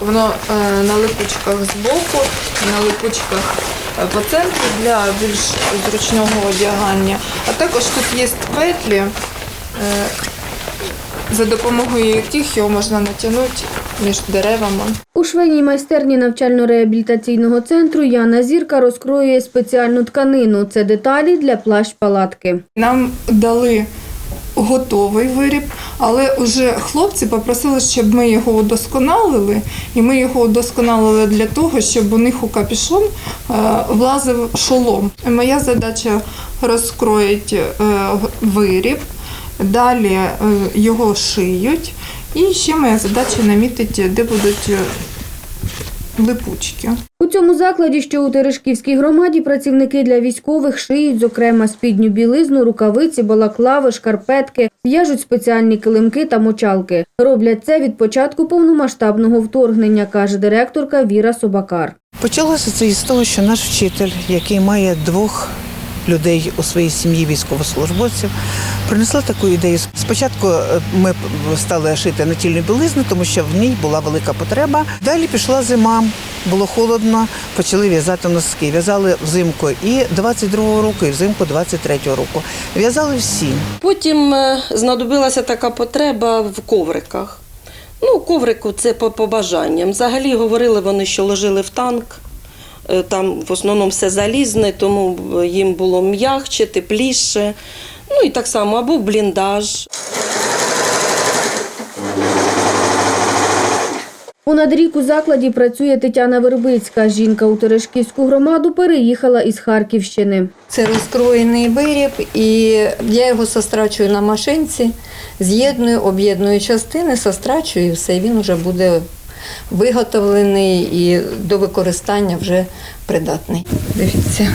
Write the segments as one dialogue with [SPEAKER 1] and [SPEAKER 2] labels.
[SPEAKER 1] Воно е, на липучках збоку, на липучках е, по центру для більш зручного одягання. А також тут є петлі, е, за допомогою яких його можна натягнути між деревами.
[SPEAKER 2] У швейній майстерні навчально-реабілітаційного центру Яна Зірка розкроює спеціальну тканину. Це деталі для плащ-палатки.
[SPEAKER 1] Нам дали готовий виріб, але вже хлопці попросили, щоб ми його удосконалили, і ми його удосконалили для того, щоб у них у капюшон е, влазив шолом. Моя задача розкроїти е, виріб, далі е, його шиють, і ще моя задача намітити, де будуть липучки.
[SPEAKER 2] У цьому закладі, що у Терешківській громаді, працівники для військових шиють, зокрема, спідню білизну, рукавиці, балаклави, шкарпетки, в'яжуть спеціальні килимки та мочалки. Роблять це від початку повномасштабного вторгнення, каже директорка Віра Собакар.
[SPEAKER 3] Почалося це із того, що наш вчитель, який має двох людей у своїй сім'ї військовослужбовців, принесла таку ідею. Спочатку е, ми стали шити натільну білизну, тому що в ній була велика потреба. Далі пішла зима, було холодно, почали в'язати носки. В'язали взимку і 22-го року, і взимку 23-го року. В'язали всі.
[SPEAKER 4] Потім е, знадобилася така потреба в ковриках. Ну, коврику це по побажанням. Взагалі говорили вони, що ложили в танк. Е, Там в основному все залізне, тому їм було м'ягче, тепліше. Ну і так само або бліндаж.
[SPEAKER 2] Понад рік у закладі працює Тетяна Вербицька. Жінка у Терешківську громаду переїхала із Харківщини.
[SPEAKER 5] Це розкроєний виріб, і я його сострачую на машинці, з'єдную, об'єдную частини, сострачую і все, він вже буде виготовлений і до використання вже придатний. Дивіться.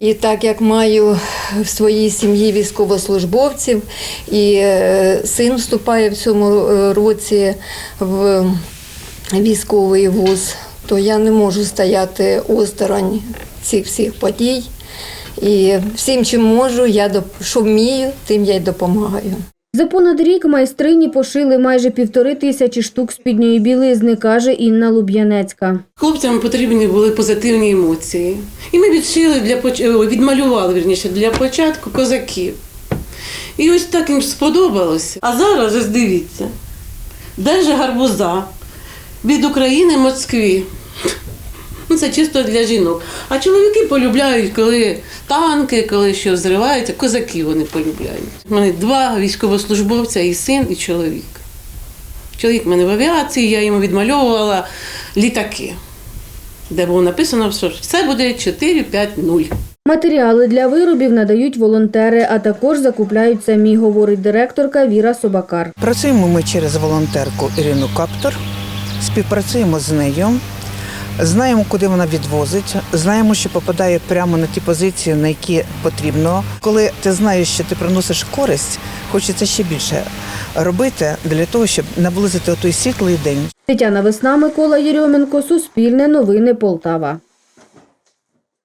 [SPEAKER 5] І так як маю в своїй сім'ї військовослужбовців, і е, син вступає в цьому е, році в військовий вуз, то я не можу стояти осторонь цих всіх подій. І всім, чим можу, я доп- що вмію, тим я й допомагаю.
[SPEAKER 2] За понад рік майстрині пошили майже півтори тисячі штук спідньої білизни, каже Інна Луб'янецька.
[SPEAKER 6] Хлопцям потрібні були позитивні емоції. І ми відшили для поч- відмалювали вірніше для початку козаків. І ось так їм сподобалося. А зараз ось дивіться, держи гарбуза від України Москві. Ну, це чисто для жінок. А чоловіки полюбляють, коли танки, коли що зриваються, козаки вони полюбляють. У мене два військовослужбовця, і син, і чоловік. Чоловік в мене в авіації, я йому відмальовувала літаки, де було написано, що це буде 4-5-0.
[SPEAKER 2] Матеріали для виробів надають волонтери, а також закупляють самі, говорить директорка Віра Собакар.
[SPEAKER 3] Працюємо ми через волонтерку Ірину Каптор, співпрацюємо з нею. Знаємо, куди вона відвозить, знаємо, що попадає прямо на ті позиції, на які потрібно. Коли ти знаєш, що ти приносиш користь, хочеться ще більше робити для того, щоб наблизити той світлий день.
[SPEAKER 2] Тетяна Весна, Микола Єрьоменко, Суспільне новини Полтава.